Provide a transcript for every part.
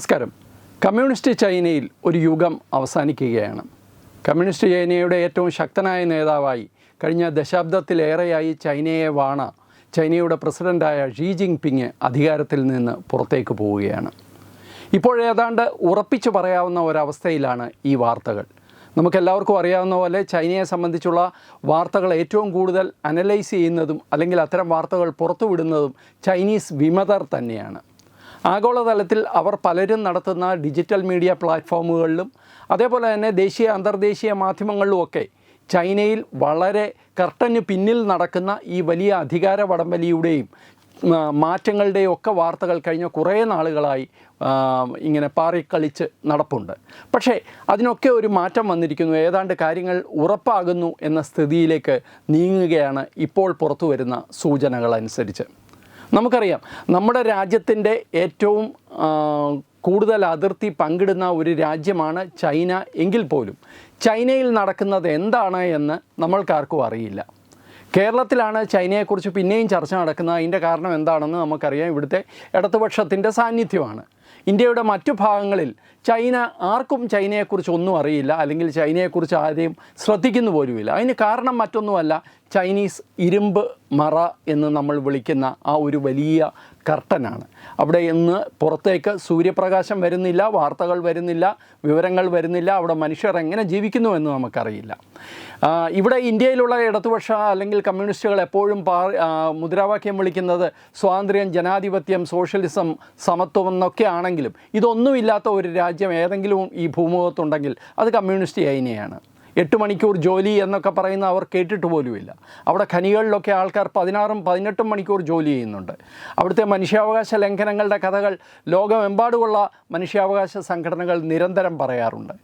നമസ്കാരം. കമ്മ്യൂണിസ്റ്റ് ചൈനയിൽ ഒരു യുഗം അവസാനിക്കുകയാണ്. കമ്മ്യൂണിസ്റ്റ് ചൈനയുടെ ഏറ്റവും ശക്തനായ നേതാവായി കഴിഞ്ഞ ദശാബ്ദത്തിലേറെയായി ചൈനയെ വാണ ചൈനയുടെ പ്രസിഡന്റായ ഷീ ജിങ് പിങ് അധികാരത്തിൽ നിന്ന് പുറത്തേക്ക് പോവുകയാണ്. ഇപ്പോഴേതാണ്ട് ഉറപ്പിച്ചു പറയാവുന്ന ഒരവസ്ഥയിലാണ് ഈ വാർത്തകൾ. നമുക്കെല്ലാവർക്കും അറിയാവുന്ന പോലെ ചൈനയെ സംബന്ധിച്ചുള്ള വാർത്തകൾ ഏറ്റവും കൂടുതൽ അനലൈസ് ചെയ്യുന്നതും അല്ലെങ്കിൽ അത്തരം വാർത്തകൾ പുറത്തുവിടുന്നതും ചൈനീസ് വിമതർ തന്നെയാണ്. ആഗോളതലത്തിൽ അവർ പലരും നടത്തുന്ന ഡിജിറ്റൽ മീഡിയ പ്ലാറ്റ്ഫോമുകളിലും അതേപോലെ തന്നെ ദേശീയ അന്തർദേശീയ മാധ്യമങ്ങളിലുമൊക്കെ ചൈനയിൽ വളരെ കർട്ടന് പിന്നിൽ നടക്കുന്ന ഈ വലിയ അധികാര വടംവലിയുടെയും മാറ്റങ്ങളുടെയും ഒക്കെ വാർത്തകൾ കഴിഞ്ഞ കുറേ നാളുകളായി ഇങ്ങനെ പാറിക്കളിച്ച് നടപ്പുണ്ട്. പക്ഷേ അതിനൊക്കെ ഒരു മാറ്റം വന്നിരിക്കുന്നു. ഏതാണ്ട് കാര്യങ്ങൾ ഉറപ്പാകുന്നു എന്ന സ്ഥിതിയിലേക്ക് നീങ്ങുകയാണ് ഇപ്പോൾ പുറത്തു വരുന്ന സൂചനകൾ അനുസരിച്ച് നമുക്കറിയാം നമ്മുടെ രാജ്യത്തിന്റെ ഏറ്റവും കൂടുതൽ അതിർത്തി പങ്കിടുന്ന ഒരു രാജ്യമാണ് ചൈന എങ്കിൽ പോലും. ചൈനയിൽ നടക്കുന്നത് എന്താണ് എന്ന് നമ്മൾക്കാർക്കും അറിയില്ല. കേരളത്തിലാണ് ചൈനയെക്കുറിച്ച് പിന്നെയും ചർച്ച നടക്കുന്നത്. അതിന്റെ കാരണം എന്താണെന്ന് നമുക്കറിയാം. ഇവിടുത്തെ ഇടതുപക്ഷത്തിന്റെ സാന്നിധ്യമാണ്. ഇന്ത്യയുടെ മറ്റു ഭാഗങ്ങളിൽ ചൈന ആർക്കും ചൈനയെക്കുറിച്ച് ഒന്നും അറിയില്ല. അല്ലെങ്കിൽ ചൈനയെക്കുറിച്ച് ആരെയും ശ്രദ്ധിക്കുന്നു പോലുമില്ല. അതിന് കാരണം മറ്റൊന്നുമല്ല ചൈനീസ് ഇരുമ്പ് മറ എന്ന് നമ്മൾ വിളിക്കുന്ന ആ ഒരു വലിയ കർട്ടനാണ്. അവിടെ ഇന്ന് പുറത്തേക്ക് സൂര്യപ്രകാശം വരുന്നില്ല വാർത്തകൾ വരുന്നില്ല വിവരങ്ങൾ വരുന്നില്ല. അവിടെ മനുഷ്യർ എങ്ങനെ ജീവിക്കുന്നു എന്ന് നമുക്കറിയില്ല. ഇവിടെ ഇന്ത്യയിലുള്ള ഇടതുപക്ഷ അല്ലെങ്കിൽ കമ്മ്യൂണിസ്റ്റുകൾ എപ്പോഴും പാ മുദ്രാവാക്യം വിളിക്കുന്നത് സ്വാതന്ത്ര്യം ജനാധിപത്യം സോഷ്യലിസം സമത്വം എന്നൊക്കെ ആണെങ്കിലും ഇതൊന്നുമില്ലാത്ത ഒരു രാജ്യം ഏതെങ്കിലും ഈ ഭൂമുഖത്തുണ്ടെങ്കിൽ അത് കമ്മ്യൂണിസ്റ്റ് ചൈനയാണ് എട്ട് മണിക്കൂർ ജോലി എന്നൊക്കെ പറയുന്ന അവർ കേട്ടിട്ട് പോലുമില്ല. അവിടെ ഖനികളിലൊക്കെ ആൾക്കാർ പതിനാറും പതിനെട്ടും മണിക്കൂർ ജോലി ചെയ്യുന്നുണ്ട്. അവിടുത്തെ മനുഷ്യാവകാശ ലംഘനങ്ങളുടെ കഥകൾ ലോകമെമ്പാടുമുള്ള മനുഷ്യാവകാശ സംഘടനകൾ നിരന്തരം പറയാറുണ്ട്.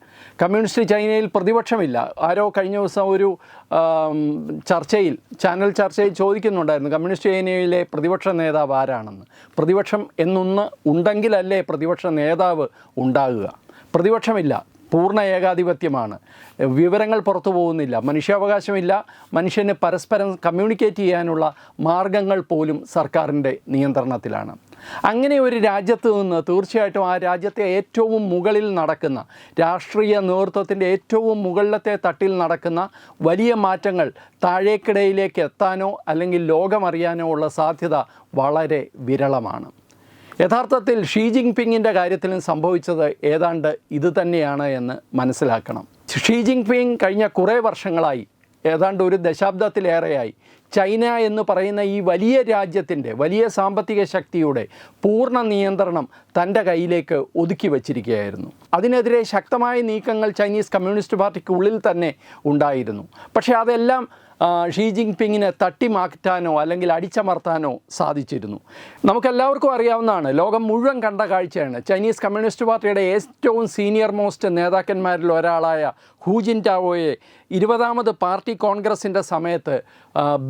കമ്മ്യൂണിസ്റ്റ് ചൈനയിൽ പ്രതിപക്ഷമില്ല. ആരോ കഴിഞ്ഞ ദിവസം ഒരു ചർച്ചയിൽ ചാനൽ ചർച്ചയിൽ ചോദിക്കുന്നുണ്ടായിരുന്നു കമ്മ്യൂണിസ്റ്റ് ചൈനയിലെ പ്രതിപക്ഷ നേതാവ് ആരാണെന്ന്? പ്രതിപക്ഷം എന്നൊന്ന് ഉണ്ടെങ്കിലല്ലേ പ്രതിപക്ഷ നേതാവ് ഉണ്ടാകുക. പ്രതിപക്ഷമില്ല. പൂർണ ഏകാധിപത്യമാണ്. വിവരങ്ങൾ പുറത്തു പോകുന്നില്ല. മനുഷ്യാവകാശമില്ല. മനുഷ്യന് പരസ്പരം കമ്മ്യൂണിക്കേറ്റ് ചെയ്യാനുള്ള മാർഗങ്ങൾ പോലും സർക്കാരിന്റെ നിയന്ത്രണത്തിലാണ്. അങ്ങനെ ഒരു രാജ്യത്ത് നിന്ന് തീർച്ചയായിട്ടും ആ രാജ്യത്തെ ഏറ്റവും മുകളിൽ നടക്കുന്ന രാഷ്ട്രീയ നേതൃത്വത്തിന്റെ ഏറ്റവും മുകളിലത്തെ തട്ടിൽ നടക്കുന്ന വലിയ മാറ്റങ്ങൾ താഴേക്കിടയിലേക്ക് എത്താനോ അല്ലെങ്കിൽ ലോകമറിയാനോ ഉള്ള സാധ്യത വളരെ വിരളമാണ്. യഥാർത്ഥത്തിൽ ഷീ ജിങ് പിങ്ങിന്റെ കാര്യത്തിലും സംഭവിച്ചത് ഏതാണ്ട് ഇത് തന്നെയാണ് എന്ന് മനസ്സിലാക്കണം. ഷീ പിങ് കഴിഞ്ഞ കുറേ വർഷങ്ങളായി ഏതാണ്ട് ഒരു ദശാബ്ദത്തിലേറെയായി ചൈന എന്ന് പറയുന്ന ഈ വലിയ രാജ്യത്തിന്റെ വലിയ സാമ്പത്തിക ശക്തിയുടെ പൂർണ നിയന്ത്രണം തന്റെ കയ്യിലേക്ക് ഒതുക്കി വച്ചിരിക്കുകയായിരുന്നു. അതിനെതിരെ ശക്തമായ നീക്കങ്ങൾ ചൈനീസ് കമ്മ്യൂണിസ്റ്റ് പാർട്ടിക്കുള്ളിൽ തന്നെ ഉണ്ടായിരുന്നു. പക്ഷേ അതെല്ലാം ഷീ പിങ്ങിനെ തട്ടിമാറ്റാനോ അല്ലെങ്കിൽ അടിച്ചമർത്താനോ സാധിച്ചിരുന്നു. നമുക്കെല്ലാവർക്കും അറിയാവുന്നതാണ് ലോകം മുഴുവൻ കണ്ട കാഴ്ചയാണ്. ചൈനീസ് കമ്മ്യൂണിസ്റ്റ് പാർട്ടിയുടെ ഏറ്റവും സീനിയർ മോസ്റ്റ് നേതാക്കന്മാരിൽ ഒരാളായ ഹൂജിൻ ടാവോയെ ഇരുപതാമത് പാർട്ടി കോൺഗ്രസിന്റെ സമയത്ത്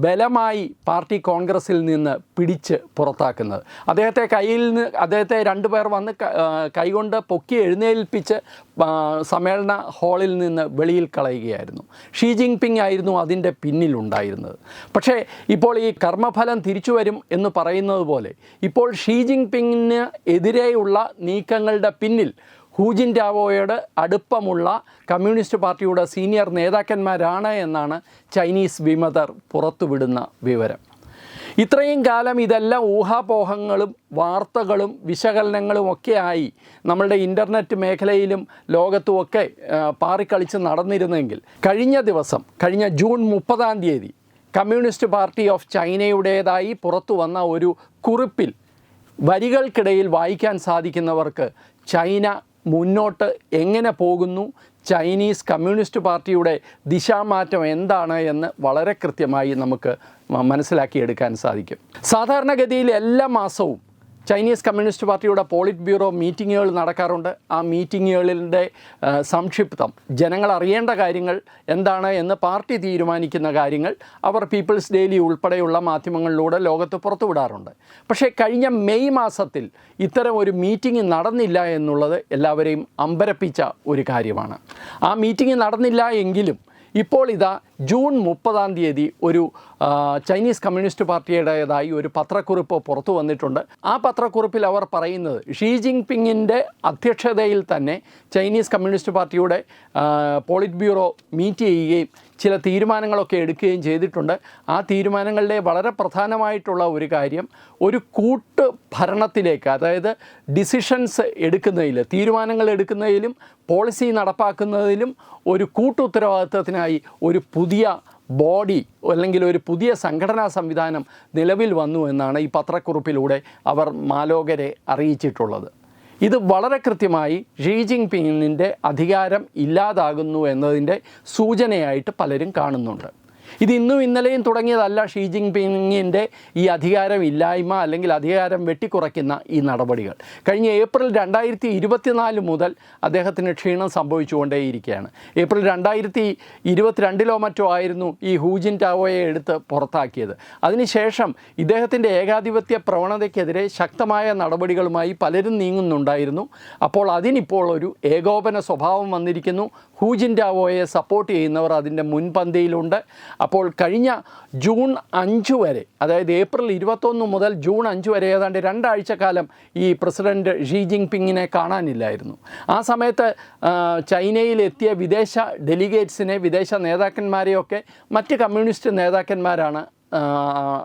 ബലമായി പാർട്ടി കോൺഗ്രസിൽ നിന്ന് പിടിച്ച് പുറത്താക്കുന്നത്. അദ്ദേഹത്തെ കയ്യിൽ നിന്ന് അദ്ദേഹത്തെ രണ്ടുപേർ വന്ന് കൈകൊണ്ട് പൊക്കി എഴുന്നേൽപ്പിച്ച് സമ്മേളന ഹാളിൽ നിന്ന് വെളിയിൽ കളയുകയായിരുന്നു. ഷീ ജിങ് പിങ് ആയിരുന്നു അതിന്റെ പിന്നിലുണ്ടായിരുന്നത് പക്ഷേ ഇപ്പോൾ ഈ കർമ്മഫലം തിരിച്ചു വരും എന്ന് പറയുന്നത് പോലെ ഇപ്പോൾ ഷീ ജിങ് പിങ്ങിന് എതിരെയുള്ള നീക്കങ്ങളുടെ പിന്നിൽ ഹൂജിൻ ടാവോയോട് അടുപ്പമുള്ള കമ്മ്യൂണിസ്റ്റ് പാർട്ടിയുടെ സീനിയർ നേതാക്കന്മാരാണ് എന്നാണ് ചൈനീസ് വിമതർ പുറത്തുവിടുന്ന വിവരം. ഇത്രയും കാലം ഇതെല്ലാം ഊഹാപോഹങ്ങളും വാർത്തകളും വിശകലനങ്ങളും ഒക്കെ ആയി നമ്മളുടെ ഇന്റർനെറ്റ് മേഖലയിലും ലോകത്തുമൊക്കെ പാറിക്കളിച്ച് നടന്നിരുന്നെങ്കിൽ കഴിഞ്ഞ ദിവസം കഴിഞ്ഞ ജൂൺ മുപ്പതാം തീയതി കമ്മ്യൂണിസ്റ്റ് പാർട്ടി ഓഫ് ചൈനയുടേതായി പുറത്തു വന്ന ഒരു കുറിപ്പിൽ വരികൾക്കിടയിൽ വായിക്കാൻ സാധിക്കുന്നവർക്ക് ചൈന മുന്നോട്ട് എങ്ങനെ പോകുന്നു? ചൈനീസ് കമ്മ്യൂണിസ്റ്റ് പാർട്ടിയുടെ ദിശാമാറ്റം എന്താണ് എന്ന് വളരെ കൃത്യമായി നമുക്ക് മനസ്സിലാക്കിയെടുക്കാൻ സാധിക്കും. സാധാരണഗതിയിൽ എല്ലാ മാസവും ചൈനീസ് കമ്മ്യൂണിസ്റ്റ് പാർട്ടിയുടെ പോളിറ്റ് ബ്യൂറോ മീറ്റിങ്ങുകൾ നടക്കാറുണ്ട്. ആ മീറ്റിങ്ങുകളിന്റെ സംക്ഷിപ്തം. ജനങ്ങൾ അറിയേണ്ട കാര്യങ്ങൾ എന്താണ് എന്ന് പാർട്ടി തീരുമാനിക്കുന്ന കാര്യങ്ങൾ അവർ പീപ്പിൾസ് ഡെയിലി ഉൾപ്പെടെയുള്ള മാധ്യമങ്ങളിലൂടെ ലോകത്ത് പുറത്തുവിടാറുണ്ട്. പക്ഷേ കഴിഞ്ഞ മെയ് മാസത്തിൽ ഇത്തരം ഒരു മീറ്റിംഗ് നടന്നില്ല എന്നുള്ളത് എല്ലാവരെയും അമ്പരപ്പിച്ച ഒരു കാര്യമാണ്. ആ മീറ്റിംഗ് നടന്നില്ല എങ്കിലും ഇപ്പോൾ ഇതാ ജൂൺ മുപ്പതാം തീയതി ഒരു ചൈനീസ് കമ്മ്യൂണിസ്റ്റ് പാർട്ടിയുടേതായി ഒരു പത്രക്കുറിപ്പ് പുറത്തു വന്നിട്ടുണ്ട്. ആ പത്രക്കുറിപ്പിൽ അവർ പറയുന്നത് ഷീ ജിങ് പിങ്ങിന്റെ അധ്യക്ഷതയിൽ തന്നെ ചൈനീസ് കമ്മ്യൂണിസ്റ്റ് പാർട്ടിയുടെ പോളിറ്റ് ബ്യൂറോ മീറ്റ് ചെയ്യുകയും ചില തീരുമാനങ്ങളൊക്കെ എടുക്കുകയും ചെയ്തിട്ടുണ്ട്. ആ തീരുമാനങ്ങളുടെ വളരെ പ്രധാനമായിട്ടുള്ള ഒരു കാര്യം ഒരു കൂട്ട് ഭരണത്തിലേക്ക് അതായത് ഡിസിഷൻസ് എടുക്കുന്നതിൽ തീരുമാനങ്ങൾ എടുക്കുന്നതിലും പോളിസി നടപ്പാക്കുന്നതിലും ഒരു കൂട്ടുത്തരവാദിത്വത്തിനായി ഒരു പുതിയ ബോഡി അല്ലെങ്കിൽ ഒരു പുതിയ സംഘടനാ സംവിധാനം നിലവിൽ വന്നു എന്നാണ് ഈ പത്രക്കുറിപ്പിലൂടെ അവർ മാലോകരെ അറിയിച്ചിട്ടുള്ളത്. ഇത് വളരെ കൃത്യമായി ഷീ ജിങ് പിങ്ങിന്റെ അധികാരം ഇല്ലാതാകുന്നു എന്നതിന്റെ സൂചനയായിട്ട് പലരും കാണുന്നുണ്ട്. ഇത് ഇന്നും ഇന്നലെയും തുടങ്ങിയതല്ല ഷീ ജിങ് പിങ്ങിന്റെ ഈ അധികാരം ഇല്ലായ്മ അല്ലെങ്കിൽ അധികാരം വെട്ടിക്കുറയ്ക്കുന്ന ഈ നടപടികൾ. കഴിഞ്ഞ ഏപ്രിൽ രണ്ടായിരത്തി ഇരുപത്തിനാല് മുതൽ അദ്ദേഹത്തിന് ക്ഷീണം സംഭവിച്ചുകൊണ്ടേയിരിക്കുകയാണ്. ഏപ്രിൽ രണ്ടായിരത്തി ഇരുപത്തിരണ്ടിലോ മറ്റോ ആയിരുന്നു ഈ ഹൂജിൻ ടാവോയെ എടുത്ത് പുറത്താക്കിയത്. അതിനുശേഷം ഇദ്ദേഹത്തിന്റെ ഏകാധിപത്യ പ്രവണതയ്ക്കെതിരെ ശക്തമായ നടപടികളുമായി പലരും നീങ്ങുന്നുണ്ടായിരുന്നു. അപ്പോൾ അതിനിപ്പോൾ ഒരു ഏകോപന സ്വഭാവം വന്നിരിക്കുന്നു. ഹൂജിൻ ടാവോയെ സപ്പോർട്ട് ചെയ്യുന്നവർ അതിന്റെ മുൻപന്തിയിലുണ്ട്. അപ്പോൾ കഴിഞ്ഞ ജൂൺ അഞ്ച് വരെ അതായത് ഏപ്രിൽ ഇരുപത്തൊന്ന് മുതൽ ജൂൺ അഞ്ച് വരെ ഏതാണ്ട് രണ്ടാഴ്ച കാലം ഈ പ്രസിഡന്റ് ഷീ ജിങ് പിങ്ങിനെ കാണാനില്ലായിരുന്നു. ആ സമയത്ത് ചൈനയിലെത്തിയ വിദേശ ഡെലിഗേറ്റ്സിനെ വിദേശ നേതാക്കന്മാരെയൊക്കെ മറ്റ് കമ്മ്യൂണിസ്റ്റ് നേതാക്കന്മാരാണ്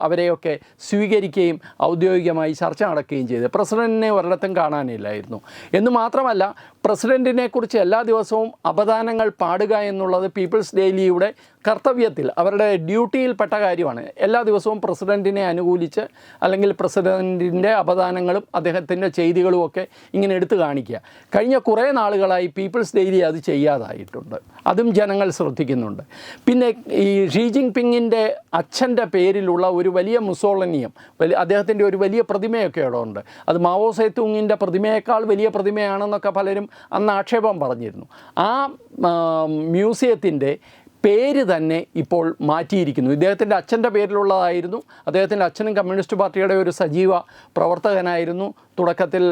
അവരെയൊക്കെ സ്വീകരിക്കുകയും ഔദ്യോഗികമായി ചർച്ച നടക്കുകയും ചെയ്തു. പ്രസിഡന്റിനെ ഒരിടത്തും കാണാനില്ലായിരുന്നു. എന്ന് മാത്രമല്ല പ്രസിഡന്റിനെ കുറിച്ച് എല്ലാ ദിവസവും അപദാനങ്ങൾ പാടുക എന്നുള്ളത് പീപ്പിൾസ് ഡെയിലിയുടെ കർത്തവ്യത്തിൽ അവരുടെ ഡ്യൂട്ടിയിൽപ്പെട്ട കാര്യമാണ്. എല്ലാ ദിവസവും പ്രസിഡന്റിനെ അനുകൂലിച്ച് അല്ലെങ്കിൽ പ്രസിഡന്റിന്റെ അപദാനങ്ങളും അദ്ദേഹത്തിന്റെ ചെയ്തികളും ഒക്കെ ഇങ്ങനെ എടുത്തു കാണിക്കുക. കഴിഞ്ഞ കുറേ നാളുകളായി പീപ്പിൾസ് ഡെയിലി അത് ചെയ്യാതായിട്ടുണ്ട്. അതും ജനങ്ങൾ ശ്രദ്ധിക്കുന്നുണ്ട്. പിന്നെ ഈ ഷീ ജിങ് പിങ്ങിന്റെ അച്ഛന്റെ പേരിലുള്ള ഒരു വലിയ മുസോളനിയം വലിയ അദ്ദേഹത്തിന്റെ ഒരു വലിയ പ്രതിമയൊക്കെ അവിടെ ഉണ്ട്. അത് മാവോ സേത്തുങ്ങിന്റെ പ്രതിമയേക്കാൾ വലിയ പ്രതിമയാണെന്നൊക്കെ പലരും അന്ന് ആക്ഷേപം പറഞ്ഞിരുന്നു. ആ മ്യൂസിയത്തിന്റെ പേര് തന്നെ ഇപ്പോൾ മാറ്റിയിരിക്കുന്നു. ഇദ്ദേഹത്തിന്റെ അച്ഛന്റെ പേരിലുള്ളതായിരുന്നു. അദ്ദേഹത്തിന്റെ അച്ഛനും കമ്മ്യൂണിസ്റ്റ് പാർട്ടിയുടെ ഒരു സജീവ പ്രവർത്തകനായിരുന്നു. തുടക്കത്തിൽ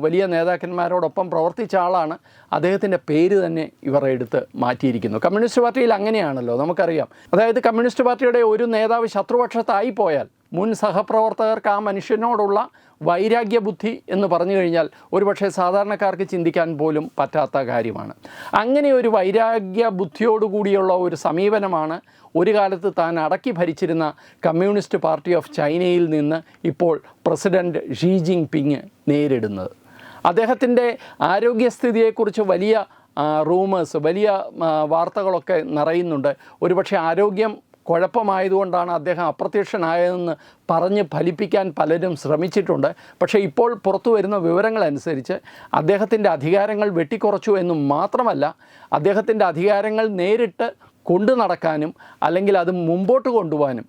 വലിയ നേതാക്കന്മാരോടൊപ്പം പ്രവർത്തിച്ച ആളാണ്. അദ്ദേഹത്തിന്റെ പേര് തന്നെ ഇവർ എടുത്ത് മാറ്റിയിരിക്കുന്നു. കമ്മ്യൂണിസ്റ്റ് പാർട്ടിയിൽ അങ്ങനെയാണല്ലോ നമുക്കറിയാം. അതായത് കമ്മ്യൂണിസ്റ്റ് പാർട്ടിയുടെ ഒരു നേതാവ് ശത്രുപക്ഷത്തായി പോയാൽ മുൻ സഹപ്രവർത്തകർക്ക് ആ മനുഷ്യനോടുള്ള വൈരാഗ്യ ബുദ്ധി എന്ന് പറഞ്ഞു കഴിഞ്ഞാൽ ഒരുപക്ഷെ സാധാരണക്കാർക്ക് ചിന്തിക്കാൻ പോലും പറ്റാത്ത കാര്യമാണ്. അങ്ങനെ ഒരു വൈരാഗ്യ ബുദ്ധിയോടുകൂടിയുള്ള ഒരു സമീപനമാണ് ഒരു കാലത്ത് താൻ അടക്കി ഭരിച്ചിരുന്ന കമ്മ്യൂണിസ്റ്റ് പാർട്ടി ഓഫ് ചൈനയിൽ നിന്ന് ഇപ്പോൾ പ്രസിഡന്റ് ഷീ ജിങ് പിങ് നേരിടുന്നത്. അദ്ദേഹത്തിന്റെ ആരോഗ്യസ്ഥിതിയെക്കുറിച്ച് വലിയ റൂമേഴ്സ് വലിയ വാർത്തകളൊക്കെ നിറയുന്നുണ്ട്. ഒരുപക്ഷെ ആരോഗ്യം കുഴപ്പമായതുകൊണ്ടാണ് അദ്ദേഹം അപ്രത്യക്ഷനായതെന്ന് പറഞ്ഞ് ഫലിപ്പിക്കാൻ പലരും ശ്രമിച്ചിട്ടുണ്ട്. പക്ഷേ ഇപ്പോൾ പുറത്തു വരുന്ന വിവരങ്ങളനുസരിച്ച് അദ്ദേഹത്തിന്റെ അധികാരങ്ങൾ വെട്ടിക്കുറച്ചു എന്നും മാത്രമല്ല അദ്ദേഹത്തിന്റെ അധികാരങ്ങൾ നേരിട്ട് കൊണ്ടു നടക്കാനും അല്ലെങ്കിൽ അത് മുമ്പോട്ട് കൊണ്ടുപോകാനും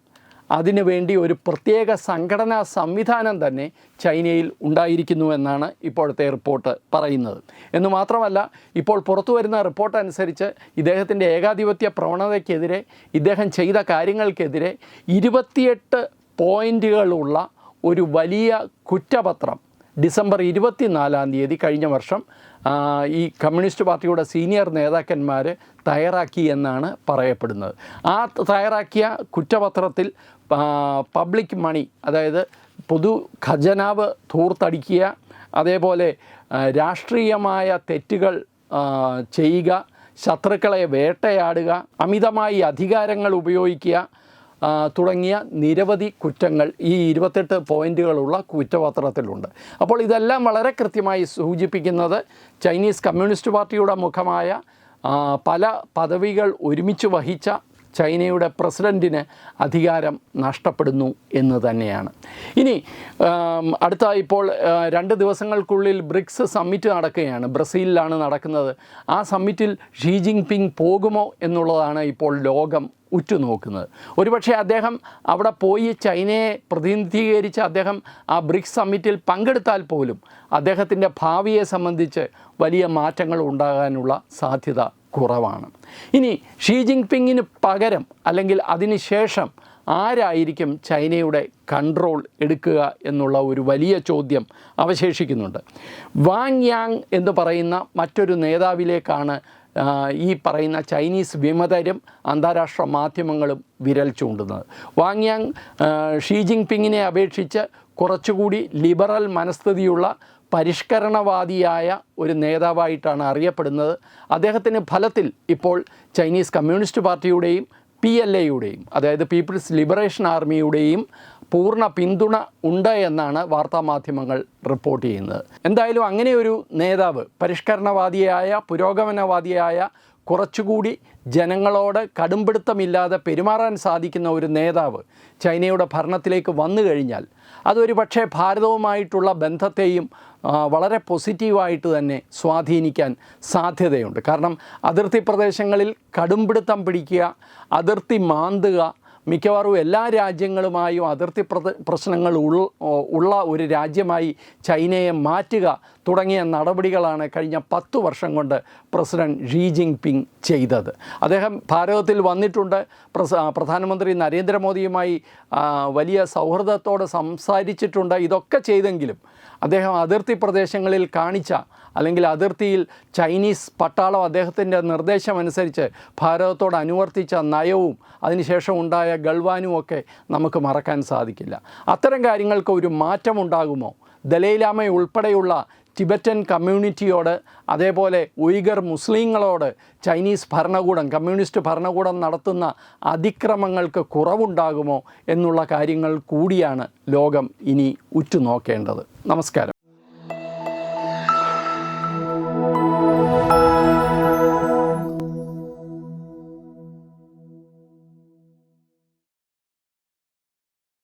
അതിനുവേണ്ടി ഒരു പ്രത്യേക സംഘടനാ സംവിധാനം തന്നെ ചൈനയിൽ ഉണ്ടായിരിക്കുന്നു എന്നാണ് ഇപ്പോഴത്തെ റിപ്പോർട്ട് പറയുന്നത്. എന്ന് മാത്രമല്ല ഇപ്പോൾ പുറത്തു വരുന്ന റിപ്പോർട്ട് അനുസരിച്ച് ഇദ്ദേഹത്തിന്റെ ഏകാധിപത്യ പ്രവണതയ്ക്കെതിരെ ഇദ്ദേഹം ചെയ്ത കാര്യങ്ങൾക്കെതിരെ ഇരുപത്തിയെട്ട് പോയിന്റുകളുള്ള ഒരു വലിയ കുറ്റപത്രം ഡിസംബർ ഇരുപത്തിനാലാം തീയതി കഴിഞ്ഞ വർഷം ഈ കമ്മ്യൂണിസ്റ്റ് പാർട്ടിയുടെ സീനിയർ നേതാക്കന്മാർ തയ്യാറാക്കി എന്നാണ് പറയപ്പെടുന്നത്. ആ തയ്യാറാക്കിയ കുറ്റപത്രത്തിൽ പബ്ലിക് മണി അതായത് പൊതു ഖജനാവ് തൂർത്തടിക്കുക അതേപോലെ രാഷ്ട്രീയമായ തെറ്റുകൾ ചെയ്യുക ശത്രുക്കളെ വേട്ടയാടുക അമിതമായി അധികാരങ്ങൾ ഉപയോഗിക്കുക തുടങ്ങിയ നിരവധി കുറ്റങ്ങൾ ഈ ഇരുപത്തെട്ട് പോയിന്റുകളുള്ള കുറ്റപത്രത്തിലുണ്ട്. അപ്പോൾ ഇതെല്ലാം വളരെ കൃത്യമായി സൂചിപ്പിക്കുന്നത് ചൈനീസ് കമ്മ്യൂണിസ്റ്റ് പാർട്ടിയുടെ മുഖമായ പല പദവികൾ ഒരുമിച്ച് വഹിച്ച ചൈനയുടെ പ്രസിഡന്റിന് അധികാരം നഷ്ടപ്പെടുന്നു എന്ന് തന്നെയാണ്. ഇനി അടുത്ത ഇപ്പോൾ രണ്ട് ദിവസങ്ങൾക്കുള്ളിൽ ബ്രിക്സ് സമ്മിറ്റ് നടക്കുകയാണ്. ബ്രസീലിലാണ് നടക്കുന്നത്. ആ സമ്മിറ്റിൽ ഷീ ജിങ് പിങ് പോകുമോ എന്നുള്ളതാണ് ഇപ്പോൾ ലോകം ഉറ്റുനോക്കുന്നത്. ഒരുപക്ഷെ അദ്ദേഹം അവിടെ പോയി ചൈനയെ പ്രതിനിധീകരിച്ച് അദ്ദേഹം ആ ബ്രിക്സ് സമ്മിറ്റിൽ പങ്കെടുത്താൽ പോലും അദ്ദേഹത്തിന്റെ ഭാവിയെ സംബന്ധിച്ച് വലിയ മാറ്റങ്ങൾ ഉണ്ടാകാനുള്ള സാധ്യത കുറവാണ്. ഇനി ഷീ ജിങ് പിങ്ങിന് പകരം അല്ലെങ്കിൽ അതിനുശേഷം ആരായിരിക്കും ചൈനയുടെ കൺട്രോൾ എടുക്കുക എന്നുള്ള ഒരു വലിയ ചോദ്യം അവശേഷിക്കുന്നുണ്ട്. വാങ് യാങ് എന്ന് പറയുന്ന മറ്റൊരു നേതാവിലേക്കാണ് ഈ പറയുന്ന ചൈനീസ് വിമതരും അന്താരാഷ്ട്ര മാധ്യമങ്ങളും വിരൽ ചൂണ്ടുന്നത്. വാങ്യാങ് യാങ് ഷീ ജിങ് പിങ്ങിനെ അപേക്ഷിച്ച് കുറച്ചുകൂടി ലിബറൽ മനസ്ഥിതിയുള്ള പരിഷ്കരണവാദിയായ ഒരു നേതാവായിട്ടാണ് അറിയപ്പെടുന്നത്. അദ്ദേഹത്തിന് ഫലത്തിൽ ഇപ്പോൾ ചൈനീസ് കമ്മ്യൂണിസ്റ്റ് പാർട്ടിയുടെയും പി എൽ എയുടെയും അതായത് പീപ്പിൾസ് ലിബറേഷൻ ആർമിയുടെയും പൂർണ പിന്തുണ ഉണ്ട് എന്നാണ് വാർത്താമാധ്യമങ്ങൾ റിപ്പോർട്ട് ചെയ്യുന്നത്. എന്തായാലും അങ്ങനെ ഒരു നേതാവ് പരിഷ്കരണവാദിയായ പുരോഗമനവാദിയായ കുറച്ചുകൂടി ജനങ്ങളോട് കടുംപിടുത്തമില്ലാതെ പെരുമാറാൻ സാധിക്കുന്ന ഒരു നേതാവ് ചൈനയുടെ ഭരണത്തിലേക്ക് വന്നു കഴിഞ്ഞാൽ അതൊരു പക്ഷേ ഭാരതവുമായിട്ടുള്ള ബന്ധത്തെയും വളരെ പോസിറ്റീവായിട്ട് തന്നെ സ്വാധീനിക്കാൻ സാധ്യതയുണ്ട്. കാരണം അതിർത്തി പ്രദേശങ്ങളിൽ കടുംപിടുത്തം പിടിക്കുക അതിർത്തി മാന്തുക മിക്കവാറും എല്ലാ രാജ്യങ്ങളുമായും അതിർത്തി പ്രശ്നങ്ങൾ ഉള്ള ഒരു രാജ്യമായി ചൈനയെ മാറ്റുക തുടങ്ങിയ നടപടികളാണ് കഴിഞ്ഞ പത്ത് വർഷം കൊണ്ട് പ്രസിഡന്റ് ഷീ പിങ് ചെയ്തത്. അദ്ദേഹം ഭാരതത്തിൽ വന്നിട്ടുണ്ട്. പ്രധാനമന്ത്രി നരേന്ദ്രമോദിയുമായി വലിയ സൗഹൃദത്തോടെ സംസാരിച്ചിട്ടുണ്ട്. ഇതൊക്കെ ചെയ്തെങ്കിലും അദ്ദേഹം അതിർത്തി പ്രദേശങ്ങളിൽ കാണിച്ച അല്ലെങ്കിൽ അതിർത്തിയിൽ ചൈനീസ് പട്ടാളം അദ്ദേഹത്തിന്റെ നിർദ്ദേശമനുസരിച്ച് ഭാരതത്തോട് അനുവർത്തിച്ച നയവും അതിനുശേഷം ഉണ്ടായ ഗൾവാനും ഒക്കെ നമുക്ക് മറക്കാൻ സാധിക്കില്ല. അത്തരം കാര്യങ്ങൾക്ക് ഒരു മാറ്റമുണ്ടാകുമോ? ദലൈലാമ ഉൾപ്പെടെയുള്ള ടിബറ്റൻ കമ്മ്യൂണിറ്റിയോട് അതേപോലെ ഉയ്ഗർ മുസ്ലിങ്ങളോട് ചൈനീസ് ഭരണകൂടം കമ്മ്യൂണിസ്റ്റ് ഭരണകൂടം നടത്തുന്ന അതിക്രമങ്ങൾക്ക് കുറവുണ്ടാകുമോ എന്നുള്ള കാര്യങ്ങൾ കൂടിയാണ് ലോകം ഇനി ഉറ്റുനോക്കേണ്ടത്. നമസ്കാരം.